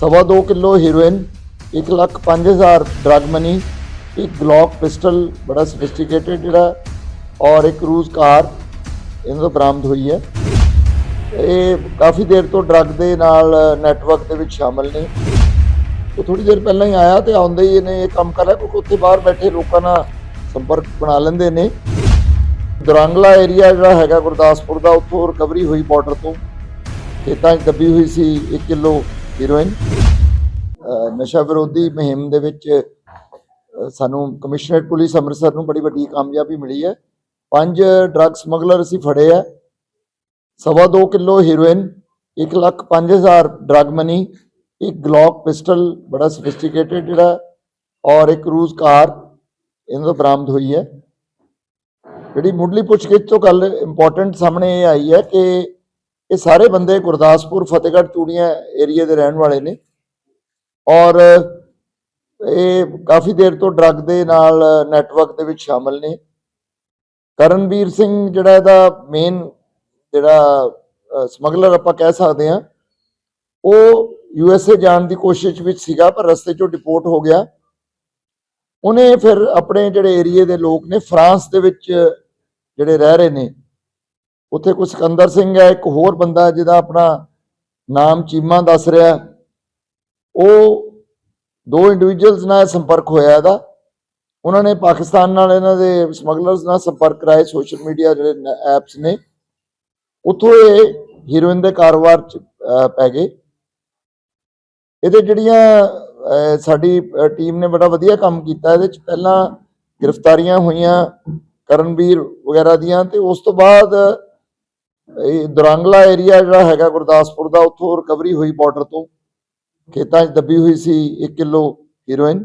ਸਵਾ ਦੋ kilo heroin 1 lakh 5000 drug money ਇੱਕ ਗਲੌਕ ਪਿਸਟਲ ਬੜਾ ਸਫਿਸਟੀਕੇਟਡ ਜਿਹੜਾ, ਔਰ ਇੱਕ ਕਰੂਜ਼ ਕਾਰ, ਇਹਨਾਂ ਤੋਂ ਬਰਾਮਦ ਹੋਈ ਹੈ। ਇਹ ਕਾਫੀ ਦੇਰ ਤੋਂ ਡਰਗ ਦੇ ਨਾਲ ਨੈਟਵਰਕ ਦੇ ਵਿੱਚ ਸ਼ਾਮਲ ਨੇ। ਉਹ ਥੋੜੀ ਦੇਰ ਪਹਿਲਾਂ ਹੀ ਆਇਆ ਤੇ ਆਉਂਦੇ ਹੀ ਇਹਨੇ ਇਹ ਕੰਮ ਕਰਿਆ, ਕਿਉਂਕਿ ਉੱਥੇ ਬਾਹਰ ਬੈਠੇ ਲੋਕਾਂ ਨਾਲ ਸੰਪਰਕ ਬਣਾ ਲੈਂਦੇ ਨੇ। ਦੁਰੰਗਲਾ ਏਰੀਆ ਜਿਹੜਾ ਹੈਗਾ ਗੁਰਦਾਸਪੁਰ ਦਾ, ਉੱਥੋਂ ਰਿਕਵਰੀ ਹੋਈ ਬਾਰਡਰ ਤੋਂ। ਖੇਤਾਂ 'ਚ ਦੱਬੀ ਹੋਈ ਸੀ 1 ਕਿਲੋ ਹੀਰੋਇਨ ਨਸ਼ਾ ਵਿਰੋਧੀ ਮੁਹਿੰਮ ਦੇ ਵਿੱਚ ਸਾਨੂੰ ਕਮਿਸ਼ਨਰੇਟ ਪੁਲਿਸ ਅੰਮ੍ਰਿਤਸਰ ਨੂੰ ਬੜੀ ਵੱਡੀ ਕਾਮਯਾਬੀ ਮਿਲੀ ਹੈ। ਪੰਜ ਡਰੱਗ ਸਮਗਲਰ ਅਸੀਂ ਫੜੇ ਆ। ਸਵਾ ਦੋ kilo heroin 1 lakh 5000 drug money, ਇੱਕ ਗਲੌਕ ਪਿਸਟਲ, ਬੜਾ ਸਫਿਸਟੀਕੇਟਡ ਜਿਹੜਾ, ਔਰ ਇੱਕ ਰੂਜ਼ ਕਾਰ, ਇਹਨਾਂ ਤੋਂ ਬਰਾਮਦ ਹੋਈ ਹੈ। ਜਿਹੜੀ ਮੁੱਢਲੀ ਪੁੱਛਗਿੱਛ ਤੋਂ ਗੱਲ ਇੰਪੋਰਟੈਂਟ ਸਾਹਮਣੇ ਇਹ ਆਈ ਹੈ ਕਿ ਇਹ ਸਾਰੇ ਬੰਦੇ ਗੁਰਦਾਸਪੁਰ, ਫਤਿਹਗੜ੍ਹ ਚੂੜੀਆਂ ਏਰੀਆ ਦੇ ਰਹਿਣ ਵਾਲੇ ਨੇ। ਔਰ ਇਹ ਕਾਫੀ ਦੇਰ ਤੋਂ ਡਰੱਗ ਦੇ ਨਾਲ ਨੈਟਵਰਕ ਦੇ ਵਿੱਚ ਸ਼ਾਮਲ ਨੇ। ਕਰਨਵੀਰ ਸਿੰਘ ਜਿਹੜਾ ਇਹਦਾ ਮੇਨ ਜਿਹੜਾ ਸਮਗਲਰ ਆਪਾਂ ਕਹਿ ਸਕਦੇ ਹਾਂ, ਉਹ ਯੂ ਐਸ ਏ ਜਾਣ ਦੀ ਕੋਸ਼ਿਸ਼ ਵਿੱਚ ਸੀਗਾ, ਪਰ ਰਸਤੇ 'ਚੋਂ ਡਿਪੋਰਟ ਹੋ ਗਿਆ। ਉਹਨੇ ਫਿਰ ਆਪਣੇ ਜਿਹੜੇ ਏਰੀਏ ਦੇ ਲੋਕ ਨੇ, ਫਰਾਂਸ ਦੇ ਵਿੱਚ ਜਿਹੜੇ ਰਹਿ ਰਹੇ ਨੇ ਉੱਥੇ ਕੋਈ ਸਿਕੰਦਰ ਸਿੰਘ ਹੈ ਇੱਕ ਹੋਰ ਬੰਦਾ ਜਿਹਦਾ ਆਪਣਾ ਨਾਮ ਚੀਮਾ ਦੱਸ ਰਿਹਾ ਉਹ ਦੋ ਇੰਡੀਵਿਜੂਅਲਸ ਨਾਲ ਸੰਪਰਕ ਹੋਇਆ ਇਹਦਾ। ਉਹਨਾਂ ਨੇ ਪਾਕਿਸਤਾਨ ਨਾਲ ਇਹਨਾਂ ਦੇ ਸਮਗਲਰਸ ਨਾਲ ਸੰਪਰਕ ਕਰਾਏ ਸੋਸ਼ਲ ਮੀਡੀਆ ਜਿਹੜੇ ਐਪਸ ਨੇ। ਉੱਥੋਂ ਇਹ ਹੀਰੋਇਨ ਦੇ ਕਾਰੋਬਾਰ ਚ ਅਹ, ਪੈ ਗਏ। ਇਹਦੇ ਜਿਹੜੀਆਂ ਸਾਡੀ ਟੀਮ ਨੇ ਬੜਾ ਵਧੀਆ ਕੰਮ ਕੀਤਾ। ਇਹਦੇ ਚ ਪਹਿਲਾਂ ਗ੍ਰਿਫਤਾਰੀਆਂ ਹੋਈਆਂ ਕਰਨਵੀਰ ਵਗੈਰਾ ਦੀਆਂ ਤੇ ਉਸ ਤੋਂ ਬਾਅਦ ਇਹ ਦੁਰੰਗਲਾ ਏਰੀਆ ਜਿਹੜਾ ਹੈਗਾ ਗੁਰਦਾਸਪੁਰ ਦਾ ਉੱਥੋਂ ਰਿਕਵਰੀ ਹੋਈ ਬਾਰਡਰ ਤੋਂ। ਖੇਤਾਂ 'ਚ ਦੱਬੀ ਹੋਈ ਸੀ 1 ਕਿਲੋ ਹੀਰੋਇਨ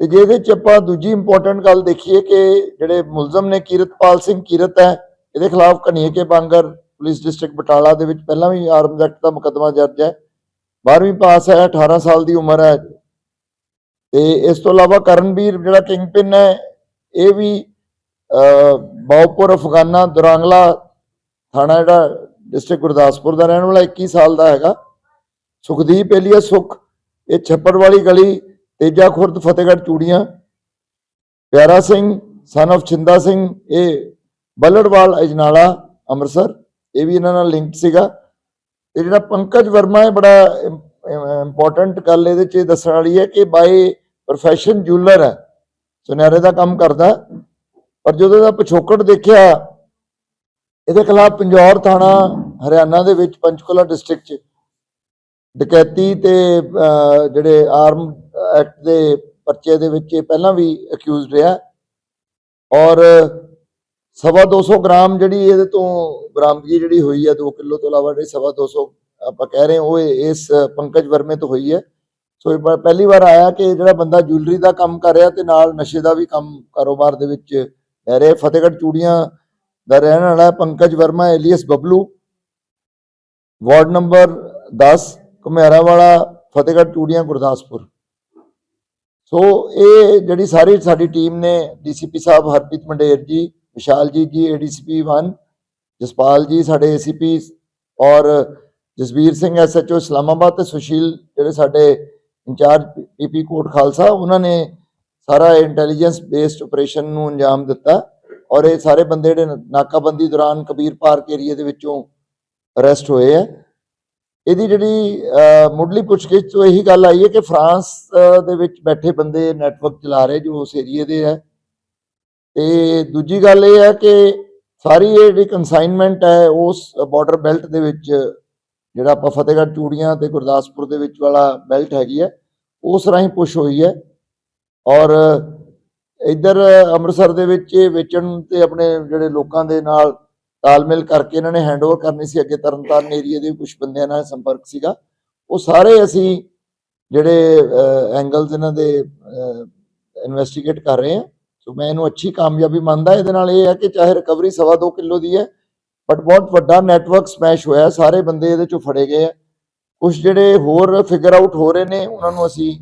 ਤੇ ਜੇ ਚ ਆਪਾਂ ਦੂਜੀ ਇੰਪੋਰਟੈਂਟ ਗੱਲ ਦੇਖੀਏ ਕਿ ਜਿਹੜੇ ਮੁਲਜ਼ਮ ਨੇ ਕੀਰਤਪਾਲ ਸਿੰਘ ਕੀਰਤ ਹੈ ਇਹਦੇ ਖਿਲਾਫ ਕਨੀਕੇ ਬਾਂਗਰ ਪੁਲਿਸ ਡਿਸਟ੍ਰਿਕਟ ਬਟਾਲਾ ਦੇ ਵਿੱਚ ਪਹਿਲਾਂ ਵੀ ਆਰਮ ਐਕਟ ਦਾ ਮੁਕੱਦਮਾ ਦਰਜ ਹੈ। 12ਵੀਂ ਪਾਸ ਹੈ 18 ਸਾਲ ਦੀ ਉਮਰ ਹੈ। ਤੇ ਇਸ ਤੋਂ ਇਲਾਵਾ ਕਰਨਵੀਰ ਜਿਹੜਾ ਕਿੰਗ ਪਿੰਨ ਹੈ ਇਹ ਵੀ ਅਹ, ਬਾਉਪੁਰ ਅਫਗਾਨਾ ਦੁਰਾਂਗਲਾ ਥਾਣਾ ਜਿਹੜਾ ਡਿਸਟ੍ਰਿਕਟ ਗੁਰਦਾਸਪੁਰ ਦਾ ਰਹਿਣ ਵਾਲਾ 21 ਸਾਲ ਦਾ ਹੈਗਾ। ਸੁਖਦੀਪ ਏਲੀਆ ਸੁਖ, ਇਹ ਛੱਪੜ ਵਾਲੀ ਗਲੀ, ਤੇਜਾ ਖੁਰਦ, ਫਤਿਹਗੜ੍ਹ ਚੂੜੀਆਂ। ਪਿਆਰਾ ਸਿੰਘ ਸਨ of ਛਿੰਦਾ ਸਿੰਘ, ਇਹ ਬੱਲੜਵਾਲ, ਅਜਨਾਲਾ, ਅੰਮ੍ਰਿਤਸਰ, ਇਹ ਵੀ ਇਹਨਾਂ ਨਾਲ ਲਿੰਕ ਸੀਗਾ। ਤੇ ਜਿਹੜਾ ਪੰਕਜ ਵਰਮਾ ਹੈ ਬੜਾ ਇੰਪੋਰਟੈਂਟ ਗੱਲ ਇਹਦੇ ਚ ਇਹ ਦੱਸਣ ਵਾਲੀ ਹੈ ਕਿ ਬਾਈ ਪ੍ਰੋਫੈਸ਼ਨ ਜੂਲਰ ਹੈ। ਸੁਨਿਆਰੇ ਦਾ ਕੰਮ ਕਰਦਾ। ਪਰ ਜਦੋਂ ਇਹਦਾ ਪਿਛੋਕੜ ਦੇਖਿਆ ਇਹਦੇ ਖਿਲਾਫ ਪੰਜੌਰ ਥਾਣਾ ਹਰਿਆਣਾ ਦੇ ਵਿੱਚ ਪੰਚਕੁਲਾ ਡਿਸਟ੍ਰਿਕਟ ਚ ਡਕੈਤੀ ਤੇ ਜਿਹੜੇ ਆਰਮ ਐਕਟ ਦੇ ਪਰਚੇ ਦੇ ਵਿੱਚ ਇਹ ਪਹਿਲਾਂ ਵੀ ਅਕਿਊਜ਼ਡ ਰਿਹਾ। ਔਰ ਸਵਾ 200 ਗ੍ਰਾਮ ਜਿਹੜੀ ਇਹਦੇ ਤੋਂ ਬਰਾਮਦਗੀ ਜਿਹੜੀ ਹੋਈ ਹੈ 2 ਕਿਲੋ ਤੋਂ ਇਲਾਵਾ ਜਿਹੜੀ ਸਵਾ 200 ਆਪਾਂ ਕਹਿ ਰਹੇ ਉਹ ਇਸ ਪੰਕਜ ਵਰਮੇ ਤੋਂ ਹੋਈ ਹੈ। ਸੋ ਇਹ ਪਹਿਲੀ ਵਾਰ ਆਇਆ ਕਿ ਜਿਹੜਾ ਬੰਦਾ ਜੁਐਲਰੀ ਦਾ ਕੰਮ ਕਰ ਰਿਹਾ ਤੇ ਨਾਲ ਨਸ਼ੇ ਦਾ ਵੀ ਕੰਮ ਕਾਰੋਬਾਰ ਦੇ ਵਿੱਚ ਲੈ ਰਿਹਾ। ਫਤਿਹਗੜ੍ਹ ਚੂੜੀਆਂ ਦਾ ਰਹਿਣ ਵਾਲਾ Pankaj Verma alias Bablu. Ward number 10 Ghumiara ਵਾਲਾ ਫਤਿਹਗੜ੍ਹ ਚੂੜੀਆਂ ਗੁਰਦਾਸਪੁਰ। ਸੋ ਇਹ ਜਿਹੜੀ ਸਾਰੀ ਸਾਡੀ ਟੀਮ ਨੇ, ਡੀਸੀਪੀ ਸਾਹਿਬ ਹਰਪ੍ਰੀਤ ਮੰਡੇਰ ਜੀ, ਵਿਸ਼ਾਲ ਜੀ ਜੀ, ਏਡੀਸੀਪੀ 1 ਜਸਪਾਲ ਜੀ, ਸਾਡੇ ਏਸੀਪੀ, ਔਰ ਜਸਵੀਰ ਸਿੰਘ, ਐਸਐਚਓ ਇਸਲਾਮਾਬਾਦ ਤੇ ਸੁਸ਼ੀਲ, ਜਿਹੜੇ ਸਾਡੇ ਇੰਚਾਰਜ ਪੀਪੀ ਕੋਟ ਖਾਲਸਾ, ਉਹਨਾਂ ਨੇ ਸਾਰਾ ਇੰਟੈਲੀਜੈਂਸ ਬੇਸਡ ਆਪਰੇਸ਼ਨ ਨੂੰ ਅੰਜਾਮ ਦਿੱਤਾ। ਔਰ ਇਹ ਸਾਰੇ ਬੰਦੇ ਜਿਹੜੇ ਨਾਕਾਬੰਦੀ ਦੌਰਾਨ ਕਬੀਰ ਪਾਰਕ ਏਰੀਆ ਦੇ ਵਿੱਚੋਂ ਅਰੈਸਟ ਹੋਏ ਆ। ਇਹਦੀ ਜਿਹੜੀ ਮੁੱਢਲੀ ਪੁੱਛਗਿੱਛ ਤੋਂ ਇਹੀ ਗੱਲ ਆਈ ਹੈ ਕਿ ਫਰਾਂਸ ਦੇ ਵਿੱਚ ਬੈਠੇ ਬੰਦੇ ਨੈਟਵਰਕ ਚਲਾ ਰਹੇ ਜੋ ਉਸ ਏਰੀਏ ਦੇ ਹੈ ਤੇ ਦੂਜੀ ਗੱਲ ਇਹ ਹੈ ਕਿ ਸਾਰੀ ਇਹ ਜਿਹੜੀ ਕਨਸਾਈਨਮੈਂਟ ਹੈ, ਉਸ ਬਾਰਡਰ ਬੈਲਟ ਦੇ ਵਿੱਚ ਜਿਹੜਾ ਆਪਾਂ ਫਤਿਹਗੜ੍ਹ ਚੂੜੀਆਂ ਤੇ ਗੁਰਦਾਸਪੁਰ ਦੇ ਵਿੱਚ ਵਾਲਾ ਬੈਲਟ ਹੈਗੀ ਹੈ, ਉਸ ਰਾਹੀਂ ਪੁਸ਼ ਹੋਈ ਹੈ। ਔਰ ਇੱਧਰ ਅੰਮ੍ਰਿਤਸਰ ਦੇ ਵਿੱਚ ਇਹ ਵੇਚਣ ਤੇ ਆਪਣੇ ਜਿਹੜੇ ਲੋਕਾਂ ਦੇ ਨਾਲ ਤਾਲਮੇਲ ਕਰਕੇ ਇਹਨਾਂ ਨੇ ਹੈਂਡਓਵਰ ਕਰਨੀ ਸੀ, ਅੱਗੇ ਤਰਨਤਾਰਨ ਏਰੀਆ ਦੇ ਕੁਝ ਬੰਦਿਆਂ ਨਾਲ ਸੰਪਰਕ ਸੀਗਾ। ਉਹ ਸਾਰੇ ਅਸੀਂ ਜਿਹੜੇ ਐਂਗਲਸ ਇਹਨਾਂ ਦੇ ਇਨਵੈਸਟੀਗੇਟ ਕਰ ਰਹੇ ਹਾਂ। ਸੋ ਮੈਂ ਇਹਨੂੰ ਅੱਛੀ ਕਾਮਯਾਬੀ ਮੰਨਦਾ, ਇਹਦੇ ਨਾਲ ਇਹ ਹੈ ਕਿ ਚਾਹੇ ਰਿਕਵਰੀ ਸਵਾ ਦੋ ਕਿਲੋ ਦੀ ਹੈ ਬਟ ਬਹੁਤ ਵੱਡਾ ਨੈਟਵਰਕ ਸਮੈਸ਼ ਹੋਇਆ। ਸਾਰੇ ਬੰਦੇ ਇਹਦੇ ਚੋਂ ਫੜੇ ਗਏ ਆ। ਕੁਝ ਜਿਹੜੇ ਹੋਰ ਫਿਗਰ ਆਊਟ ਹੋ ਰਹੇ ਨੇ, ਉਹਨਾਂ ਨੂੰ ਅਸੀਂ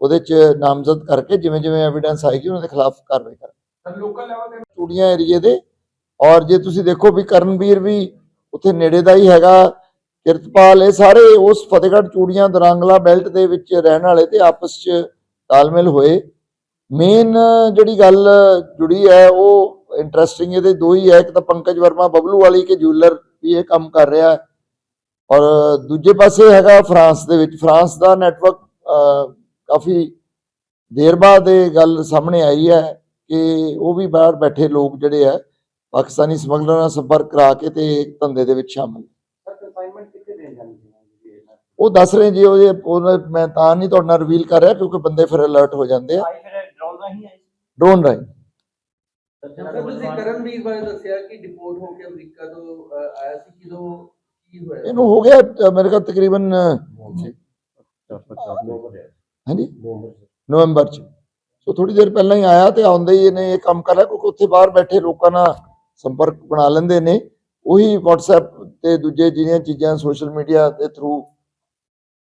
ਉਹਦੇ ਚ ਨਾਮਜ਼ਦ ਕਰਕੇ ਜਿਵੇਂ ਜਿਵੇਂ ਐਵੀਡੈਂਸ ਆਏਗੀ ਉਹਨਾਂ ਦੇ ਖਿਲਾਫ ਕਾਰਵਾਈ ਕਰਾਂਗੇ। ਲੋਕਲ ਲੈਵਲ ਤੇ ਚੂੜੀਆਂ ਏਰੀਏ ਦੇ ਔਰ ਜੇ ਤੁਸੀਂ ਦੇਖੋ ਵੀ ਕਰਨਵੀਰ ਵੀ ਉੱਥੇ ਨੇੜੇ ਦਾ ਹੀ ਹੈਗਾ ਕਿਰਤਪਾਲ ਇਹ ਸਾਰੇ ਉਸ ਫਤਿਹਗੜ੍ਹ ਚੂੜੀਆਂ ਦਰਾਂਗਲਾ ਬੈਲਟ ਦੇ ਵਿੱਚ ਰਹਿਣ ਵਾਲੇ ਤੇ ਆਪਸ 'ਚ ਤਾਲਮੇਲ ਹੋਏ। ਮੇਨ ਜਿਹੜੀ ਗੱਲ ਜੁੜੀ ਹੈ ਉਹ ਇੰਟਰਸਟਿੰਗ ਇਹਦੇ ਦੋ ਹੀ ਹੈ ਇੱਕ ਤਾਂ ਪੰਕਜ ਵਰਮਾ ਬਬਲੂ ਵਾਲੀ ਕੇ ਜੂਲਰ ਵੀ ਇਹ ਕੰਮ ਕਰ ਰਿਹਾ ਔਰ ਦੂਜੇ ਪਾਸੇ ਹੈਗਾ ਫਰਾਂਸ ਦੇ ਵਿੱਚ ਫਰਾਂਸ ਦਾ ਨੈਟਵਰਕ ਕਾਫੀ ਦੇਰ ਬਾਅਦ ਇਹ ਗੱਲ ਸਾਹਮਣੇ ਆਈ ਹੈ ਕਿ ਉਹ ਵੀ ਬਾਹਰ ਬੈਠੇ ਲੋਕ ਜਿਹੜੇ ਆ ਪਾਕਿਸਤਾਨੀ ਸਮਗਲਰਾਂ ਨਾਲ ਸੰਪਰਕ ਕਰਾ ਕੇ ਤੇ ਇੱਕ ਧੰਦੇ ਦੇ ਵਿੱਚ ਸ਼ਾਮਲ ਹੈ? ਉਹ ਦੱਸ ਰਹੇ ਜੀ ਉਹ ਮੈਂ ਤਾਂ ਨਹੀਂ ਤੁਹਾਡੇ ਨਾਲ ਰਿਵੀਲ ਕਰ ਰਿਹਾ ਕਿਉਂਕਿ ਬੰਦੇ ਫਿਰ ਅਲਰਟ ਹੋ ਜਾਂਦੇ ਆ। ਡਰੋਨ ਰਾਹੀਂ ਕਰਨਵੀਰ ਬਾਰੇ ਦੱਸਿਆ ਕਿ ਡਿਪੋਰਟ ਹੋ ਕੇ ਅਮਰੀਕਾ ਤੋਂ ਆਇਆ ਸੀ ਕਿਦੋਂ ਕੀ ਹੋਇਆ? ਇਹਨੂੰ ਹੋ ਗਿਆ ਮੇਰੇ ਖਿਆਲ ਤਕਰੀਬਨ ਅ, ਹਾਂਜੀ? ਨਵੰਬਰ ਚ। ਸੋ ਥੋੜੀ ਦੇਰ ਪਹਿਲਾਂ ਹੀ ਆਇਆ ਤੇ ਆਉਂਦੇ ਹੀ ਇਹਨੇ ਇਹ ਕੰਮ ਕਰ ਲਿਆ ਕਿਉਂਕਿ ਉੱਥੇ ਬਾਹਰ ਬੈਠੇ ਲੋਕਾਂ ਨਾਲ ਸੰਪਰਕ ਬਣਾ ਲੈਂਦੇ ਨੇ। ਉਹੀ WhatsApp ਤੇ ਦੂਜੇ ਜਿਹੜੀਆਂ ਚੀਜ਼ਾਂ ਸੋਸ਼ਲ ਮੀਡੀਆ ਦੇ ਥਰੂ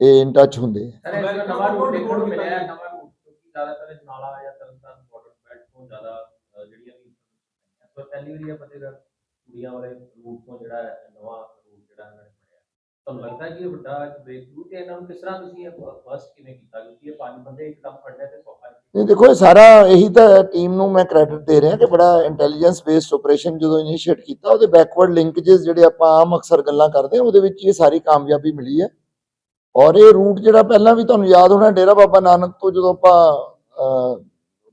ਇਹ ਇਨ ਟੱਚ ਹੁੰਦੇ ਆ। ਸਰ ਇਸ ਦਾ ਨਵਾਂ ਰੂਟ ਦੇਖਣ ਨੂੰ ਮਿਲਿਆ ਹੈ, ਨਵਾਂ ਰੂਟ ਕਿਉਂਕਿ ਜ਼ਿਆਦਾਤਰ ਜਨਾਲਾ ਜਾਂ ਤਰਨਤਾਰਨ ਬਾਰਡਰ ਬੈਲਟ ਤੋਂ ਜ਼ਿਆਦਾ ਅਹ, ਜਿਹੜੀਆਂ ਵੀ ਸੋ ਪਹਿਲੀ ਵਾਰੀ ਇਹ ਫਤਿਹਗੜ੍ਹ ਕੁੜੀਆਂ ਵਾਲੇ ਰੂਟ ਤੋਂ ਜਿਹੜਾ ਹੈ, ਨਵਾਂ ਰੂਟ ਜਿਹੜਾ ਇਹਨਾਂ ਨੇ ਬਣਿਆ ਤੁਹਾਨੂੰ ਲੱਗਦਾ ਕਿ ਇਹ ਵੱਡਾ ਬ੍ਰੇਕ ਤੇ ਇਹਨਾਂ ਨੂੰ ਕਿਸ ਤਰ੍ਹਾਂ ਤੁਸੀਂ ਫਸਟ ਕਿਵੇਂ ਕੀਤਾ? ਕਿਉਂਕਿ ਇਹ ਪੰਜ ਬੰਦੇ ਇੱਕਦਮ ਫੜਨੇ ਤੇ ਸੌਖਾ ਨਹੀਂ। ਦੇਖੋ, ਇਹ ਸਾਰਾ ਇਹੀ ਤਾਂ ਟੀਮ ਨੂੰ ਮੈਂ ਕ੍ਰੈਡਿਟ ਦੇ ਰਿਹਾ ਕਿ ਬੜਾ ਇੰਟੈਲੀਜੈਂਸ ਬੇਸਡ ਆਪਰੇਸ਼ਨ ਜਦੋਂ ਇਨੀਸ਼ੀਏਟ ਕੀਤਾ, ਉਹਦੇ ਬੈਕਵਰਡ ਲਿੰਕੇजेस ਜਿਹੜੇ ਆਪਾਂ ਆਮ ਅਕਸਰ ਗੱਲਾਂ ਕਰਦੇ ਹਾਂ, ਉਹਦੇ ਵਿੱਚ ਇਹ ਸਾਰੀ ਕਾਮਯਾਬੀ ਮਿਲੀ ਹੈ। ਔਰ ਇਹ ਰੂਟ ਜਿਹੜਾ ਪਹਿਲਾਂ ਵੀ ਤੁਹਾਨੂੰ ਯਾਦ ਹੋਣਾ, ਡੇਰਾ ਬਾਬਾ ਨਾਨਕ ਤੋਂ ਜਦੋਂ ਆਪਾਂ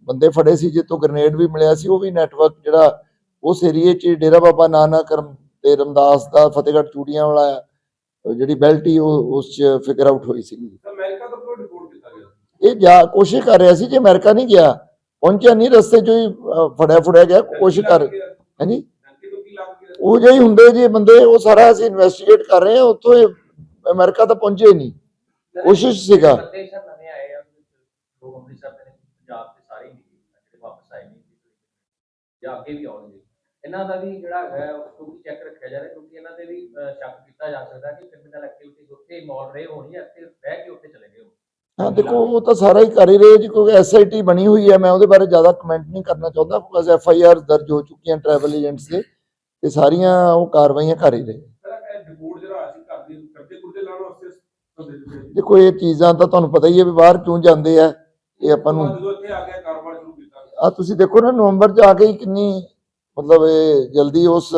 ਬੰਦੇ ਫੜੇ ਸੀ ਜਿੱਤੋਂ ਗ੍ਰਨੇਡ ਵੀ ਮਿਲਿਆ ਸੀ, ਉਹ ਵੀ ਨੈਟਵਰਕ ਜਿਹੜਾ ਉਸ ਏਰੀਏ 'ਚ ਡੇਰਾ ਬਾਬਾ ਨਾਨਕ ਤੇ ਰਮਦਾਸ ਦਾ ਫਤਿਹਗੜ੍ਹ ਚੂੜੀਆਂ ਵਾਲਾ ਜਿਹੜੀ ਬੈਲਟ ਉਹ ਉਸ 'ਚ ਫਿਗਰ ਆਊਟ ਹੋਈ ਸੀ ਅਮਰੀਕਾ ਤੋਂ ਕਿਉਂ ਰਿਪੋਰਟ ਕੀਤਾ ਗਿਆ? ਇਹ ਜਾ ਕੋਸ਼ਿਸ਼ ਕਰ ਰਿਹਾ ਸੀ ਜੇ ਅਮਰੀਕਾ ਨਹੀਂ ਗਿਆ। ਪਹੁੰਚਿਆ ਨਹੀਂ ਰਸਤੇ 'ਚੋਂ ਹੀ ਫੜਿਆ ਫੁੜਿਆ ਗਿਆ ਕੋਸ਼ਿਸ਼ ਕਰ ਹਾਂਜੀ? ਉਹ ਜਿਹੇ ਹੁੰਦੇ ਜੀ ਬੰਦੇ ਉਹ ਸਾਰਾ ਅਸੀਂ ਇਨਵੈਸਟੀਗੇਟ ਕਰ ਰਹੇ ਹਾਂ ਉੱਥੋਂ ਇਹ ਅਮਰੀਕਾ ਤਾਂ ਪਹੁੰਚੇ ਨਹੀਂ। ਕੋਸ਼ਿਸ਼ ਸੀਗਾ। ਬੰਦੇ ਸਰ ਨਵੇਂ ਆਏ ਆ ਲੋਕ ਅੰਮ੍ਰਿਤਸਰ ਦੇ ਨੇ ਪੰਜਾਬ ਦੇ ਸਾਰੇ ਹੀ ਨੇ ਜਿਹੜੇ ਵਾਪਸ ਆਏ ਨੇ ਜਾਂ ਅੱਗੇ ਵੀ ਆਉਣਗੇ। ਇਹਨਾਂ ਦਾ ਵੀ ਜਿਹੜਾ ਹੈ ਉਹ ਵੀ ਚੈੱਕ ਰੱਖਿਆ ਜਾ ਰਿਹਾ ਕਿਉਂਕਿ ਇਹਨਾਂ ਦੇ ਵੀ ਸ਼ੱਕ ਕੀਤਾ ਜਾ ਸਕਦਾ ਕਿ ਕ੍ਰਿਮੀਨਲ ਐਕਟੀਵਿਟੀਜ਼ ਉੱਥੇ ਇਨਵੋਲਵ ਰਹੇ ਹੋਣੀ ਜਾਂ ਇੱਥੇ ਰਹਿ ਕੇ ਉੱਥੇ ਚਲੇ ਗਏ ਹੋਣ। ਹਾਂ ਦੇਖੋ ਉਹ ਤਾਂ ਸਾਰਾ ਹੀ ਕਰ ਹੀ ਰਹੇ ਜੀ ਕਿਉਂਕਿ ਐਸਆਈਟੀ ਬਣੀ ਹੋਈ ਹੈ ਮੈਂ ਉਹਦੇ ਬਾਰੇ ਜ਼ਿਆਦਾ ਕਮੈਂਟ ਨਹੀਂ ਕਰਨਾ ਚਾਹੁੰਦਾ ਬਿਕਾਜ਼ ਐਫਆਈਆਰ ਦਰਜ ਹੋ ਚੁੱਕੀਆਂ ਟਰੈਵਲ ਏਜੰਟਸ ਦੇ ਤੇ ਸਾਰੀਆਂ ਉਹ ਕਾਰਵਾਈਆਂ ਕਰ ਹੀ ਰਹੇ। ਦੇਖੋ ਇਹ ਚੀਜ਼ਾਂ ਤਾਂ ਤੁਹਾਨੂੰ ਪਤਾ ਹੀ ਹੈ ਵੀ ਬਾਹਰ ਕਿਉਂ ਜਾਂਦੇ ਆ ਇਹ ਆਪਾਂ ਨੂੰ ਜਦੋਂ ਇੱਥੇ ਆ ਗਿਆ ਕਾਰੋਬਾਰ ਸ਼ੁਰੂ ਕੀਤਾ। ਆ ਤੁਸੀਂ ਦੇਖੋ ਨਾ ਨਵੰਬਰ ਚ ਆ ਕੇ ਕਿੰਨੀ ਮਤਲਬ ਇਹ ਜਲਦੀ ਉਸ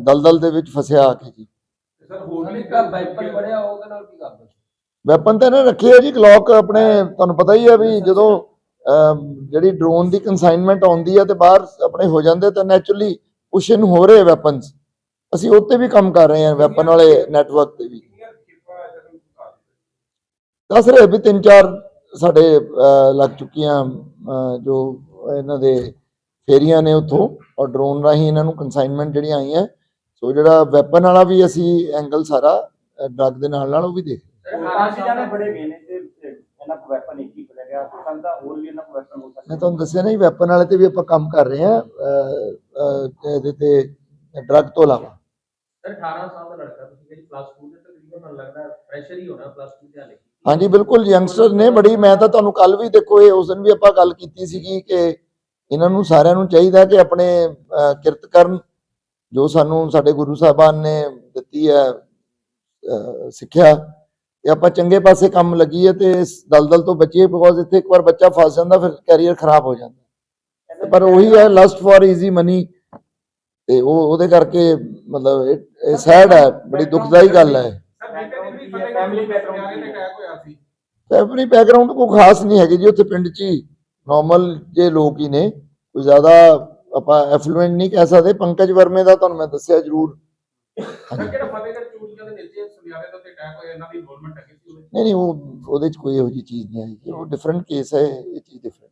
ਦਲਦਲ ਦੇ ਵਿੱਚ ਫਸਿਆ ਆ ਕੇ ਜੀ। ਤੇ ਸਰ ਹੋਰ ਵੀ ਅਮਰੀਕਾ ਵਾਈਪਰ ਬੜਿਆ ਉਹਦੇ ਨਾਲ ਕੀ ਕਰਦਾ ਵੈਪਨ ਤਾਂ ਇਹਨੇ ਰੱਖੇ ਆ ਜੀ ਗਲੌਕ ਆਪਣੇ ਤੁਹਾਨੂੰ ਪਤਾ ਹੀ ਹੈ ਵੀ ਜਦੋਂ ਜਿਹੜੀ ਡਰੋਨ ਦੀ ਕਨਸਾਈਨਮੈਂਟ ਆਉਂਦੀ ਹੈ ਤੇ ਬਾਹਰ ਆਪਣੇ ਹੋ ਜਾਂਦੇ ਤਾਂ ਨੈਚੁਰਲੀ ਪੁਸ਼ਨ ਹੋ ਰਹੇ ਵੈਪਨਸ ਅਸੀਂ ਉੱਤੇ ਵੀ ਕੰਮ ਕਰ ਰਹੇ ਹਾਂ ਵੈਪਨ ਵਾਲੇ ਨੈਟਵਰਕ ਤੇ ਵੀ। ਨੂੰ ਦੱਸ ਰਹੇ ਵੀ ਤਿੰਨ ਚਾਰ ਸਾਡੇ ਲੱਗ ਚੁੱਕੀਆਂ ਜੋ ਇਹਨਾਂ ਦੇ ਫੇਰੀਆਂ ਨੇ ਉੱਥੋਂ ਔਰ ਡਰੋਨ ਰਾਹੀਂ ਇਹਨਾਂ ਨੂੰ ਕਨਸਾਈਨਮੈਂਟ ਜਿਹੜੀਆਂ ਆਈਆਂ ਸੋ ਜਿਹੜਾ ਵੈਪਨ ਵਾਲਾ ਵੀ ਅਸੀਂ ਐਂਗਲ ਸਾਰਾ ਡਰੱਗ ਦੇ ਨਾਲ ਨਾਲ ਉਹ ਵੀ ਦੇਖ ਸਰ ਕਾਫੀ ਜਾਣੇ ਬੜੇ ਗਏ ਨੇ ਤੇ ਤੇ ਇਹਨਾਂ ਕੋਲ ਵੈਪਨ ਇੱਕ ਹੀ ਫੜਿਆ ਗਿਆ ਹੋ ਸਕਦਾ ਹੋਰ ਵੀ ਇਹਨਾਂ ਕੋਲ ਵੈਪਨ ਹੋ ਮੈਂ ਤੁਹਾਨੂੰ ਦੱਸਿਆ ਨਾ ਵੈਪਨ ਵਾਲੇ ਤੇ ਵੀ ਆਪਾਂ ਕੰਮ ਕਰ ਰਹੇ ਅਹ, ਇਹਦੇ ਤੇ ਡਰੱਗ ਤੋਂ ਇਲਾਵਾ। ਸਰ 18 ਸਾਲ ਦਾ ਲੜਕਾ ਤੁਸੀਂ ਕਹਿੰਦੇ ਪਲੱਸ 2 ਦੇ ਤਕਰੀਬਨ ਮੈਨੂੰ ਲੱਗਦਾ ਪ੍ਰੈਸ਼ਰ ਹੀ ਹੋਣਾ ਪਲੱਸ 2 ਦੇ ਹਾਲੇ ਹਾਂਜੀ ਬਿਲਕੁਲ ਯੰਗਸਟਰ ਨੇ ਬੜੀ ਮੈਂ ਤਾਂ ਤੁਹਾਨੂੰ ਕੱਲ ਵੀ ਦੇਖੋ ਇਹ ਉਸ ਦਿਨ ਵੀ ਆਪਾਂ ਗੱਲ ਕੀਤੀ ਸੀਗੀ ਕਿ ਇਹਨਾਂ ਨੂੰ ਸਾਰਿਆਂ ਨੂੰ ਚਾਹੀਦਾ ਕਿ ਆਪਣੇ ਕਿਰਤ ਕਰਨ ਜੋ ਸਾਨੂੰ ਸਾਡੇ ਗੁਰੂ ਸਾਹਿਬਾਨ ਨੇ ਦਿੱਤੀ ਹੈ ਸਿੱਖਿਆ। ਤੇ ਆਪਾਂ ਚੰਗੇ ਪਾਸੇ ਕੰਮ ਲੱਗੀਏ ਤੇ ਇਸ ਦਲਦਲ ਤੋਂ ਬਚੀਏ ਬਿਕੋਜ਼ ਇੱਥੇ ਇੱਕ ਵਾਰ ਬੱਚਾ ਫਸ ਜਾਂਦਾ ਫਿਰ ਕੈਰੀਅਰ ਖਰਾਬ ਹੋ ਜਾਂਦਾ। ਪਰ ਉਹੀ ਹੈ ਲਸਟ ਫॉर ਈਜ਼ੀ ਮਨੀ ਤੇ ਉਹ ਉਹਦੇ ਕਰਕੇ ਮਤਲਬ ਇਹ- ਸੈਡ ਹੈ ਬੜੀ ਦੁਖਦਾਈ ਗੱਲ ਹੈ। ਫੈਮਿਲੀ ਬੈਕਗ੍ਰਾਉਂਡ ਕੋਈ ਖਾਸ ਨਹੀਂ ਹੈਗੀ ਜੀ ਉੱਥੇ ਪਿੰਡ 'ਚ ਹੀ। ਨਾਰਮਲ ਜੇ ਲੋਕ ਹੀ ਨੇ ਕੋਈ ਜ਼ਿਆਦਾ ਆਪਾਂ ਐਫਲੂਐਂਟ ਨਹੀਂ ਕਹਿ ਸਕਦੇ ਪੰਕਜ ਵਰਮੇ ਦਾ ਤੁਹਾਨੂੰ ਮੈਂ ਦੱਸਿਆ ਜ਼ਰੂਰ। ਸਰ ਜਿਹੜਾ ਫਤਿਹਗੜ੍ਹ ਚੂੜੀਆਂ ਦੇ ਨੀਚੇ ਸੁਨਿਆਰੇ ਦੇ ਉੱਤੇ ਅਟੈਕ ਹੋਇਆ ਇਹਨਾਂ ਦੀ ਇਨਵੋਲਵਮੈਂਟ ਹੈਗੀ ਸੀ ਉਹਦੇ ਨਹੀਂ ਨਹੀਂ ਉਹ ਉਹਦੇ 'ਚ ਕੋਈ ਇਹੋ ਜਿਹੀ ਚੀਜ਼ ਨਹੀਂ ਆਈ ਉਹ ਡਿਫਰੈਂਟ ਕੇਸ ਹੈ ਇਹ ਚੀਜ਼ different